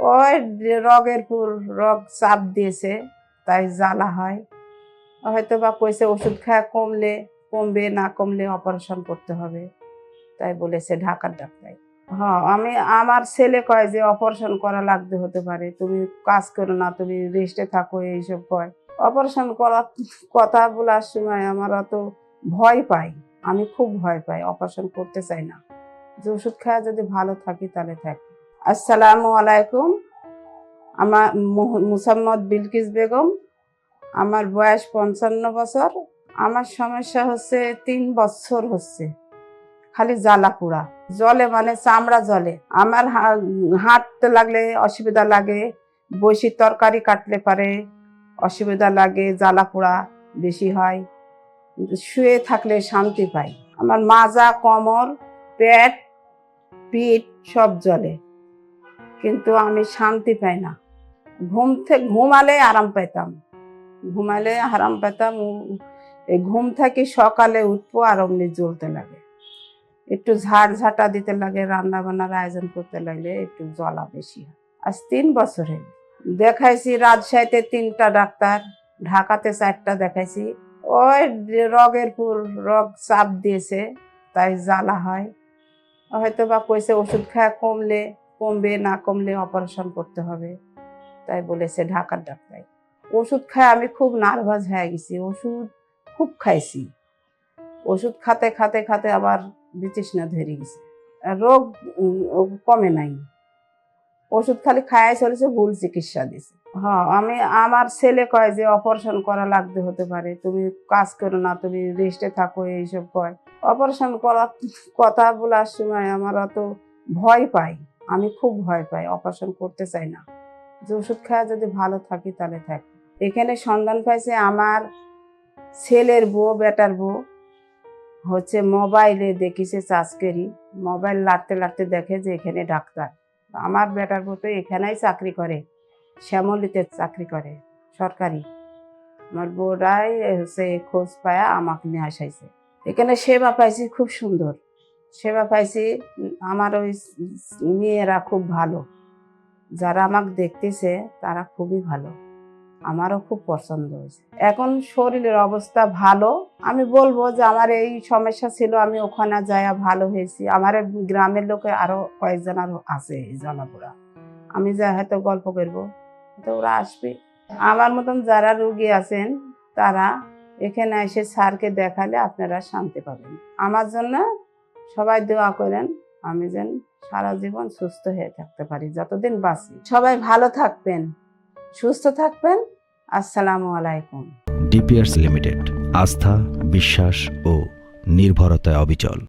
ওই রগের পুর, রগ চাপ দিয়েছে, তাই জ্বালা হয়। হয়তো বা কইছে ওষুধ খায়, কমলে, কমবে, না কমলে অপারেশন করতে হবে। তাই বলেছে ঢাকার ডাক্তার। হ্যাঁ আমি, আমার ছেলে কয় যে অপারেশন করা লাগতে হতে পারে, তুমি কাজ করো না, তুমি রেস্টে থাকো, এইসব কয়। অপারেশন করার কথা বলার সময় আমার অত ভয় পাই, আমি খুব ভয় পাই, অপারেশন করতে চাই না। যে ওষুধ খাওয়া যদি ভালো থাকি তাহলে থাকি। আসসালামু আলাইকুম। আমার মুসাম্মদ বিলকিস বেগম, আমার বয়স পঞ্চান্ন বছর। আমার সমস্যা হচ্ছে তিন বছর হচ্ছে, খালি জ্বালা পোড়া জলে মানে চামড়া জলে। আমার হাঁটতে লাগলে অসুবিধা লাগে, বসি তরকারি কাটলে পারে, অসুবিধা লাগে জ্বালা পোড়া বেশি হয়। শুয়ে থাকলে শান্তি পাই। আমার মাজা কোমর পেট, পিঠ সব জলে কিন্তু আমি শান্তি পাই না। ঘুম থেকে ঘুমালে আরাম পেতাম ঘুমালে আরাম পেতাম ঘুম থেকে সকালে উঠবো আর অমনি জ্বলতে লাগে। একটু ঝাড় ঝাঁটা দিতে লাগে রান্না বান্নার আয়োজন করতে লাগলে একটু জ্বলা বেশি হয়। আজ তিন বছরে দেখাইছি রাজশাহীতে তিনটা ডাক্তার, ঢাকাতে চারটা দেখাইছি। ওই রগের পুর রগ চাপ দিয়েছে, তাই জ্বালা হয়। হয়তো বা কইছে ওষুধ খায় কমলে কমবে, না কমলে অপারেশন করতে হবে। তাই বলেছে ঢাকার ডাক্তার। ওষুধ খায়, আমি খুব নার্ভাস হয়ে গেছি। ওষুধ খুব খাইছি। ওষুধ খাতে খাতে খাতে আবার বিতৃষ্ণা ধরে গেছে। রোগ কমে নাই। ওষুধ খালি খায় চলেছে, ভুল চিকিৎসা দিছে। হ্যাঁ আমি, আমার ছেলে কয় যে অপারেশন করা লাগতে হতে পারে। তুমি কাজ করো না, তুমি রেস্টে থাকো, এইসব কয়। অপারেশন করার কথা বলার সময় আমার অত ভয় পাই আমি খুব ভয় পাই অপারেশন করতে চাই না। যে ওষুধ খাওয়া যদি ভালো থাকি তাহলে থাকি। এখানে সন্ধান পাইছে আমার ছেলের বউ, বেটার বউ, হচ্ছে মোবাইলে দেখিছে চাষকেরি। মোবাইল লাড়তে লাড়তে দেখে যে এখানে ডাক্তার। আমার বেটার বউ তো এখানেই চাকরি করে, শ্যামলিতে চাকরি করে, সরকারি। আমার বউরাই হচ্ছে খোঁজ পায়া আমাকে নিয়ে আসাইছে। এখানে সেবা পাইছি, খুব সুন্দর। সেবা পাইছি। আমার ওই মেয়েরা খুব ভালো। যারা আমাকে দেখতেছে, তারা খুবই ভালো। আমারও খুব পছন্দ হয়েছে। এখন শরীরের অবস্থা ভালো। আমি বলব যে আমার এই সমস্যা ছিল, আমি ওখানে যায়া ভালো হয়েছি। আমার গ্রামের লোকে আরও কয়েকজন আরও আছে এই জলাপুরা আমি যা হয়তো গল্প করব তো ওরা আসবে। আমার মতন যারা রুগী আছেন, তারা এখানে এসে স্যারকে দেখালে আপনারা শান্তি পাবেন। আমার জন্য সবাই দোয়া করেন, আমি যেন সারা জীবন সুস্থ হয়ে থাকতে পারি, যতদিন বাঁচি। সবাই ভালো থাকবেন, সুস্থ থাকবেন, আসসালামু আলাইকুম। ডিপিয়ার্স লিমিটেড, আস্থা, বিশ্বাস ও নির্ভরতায় অবিচল।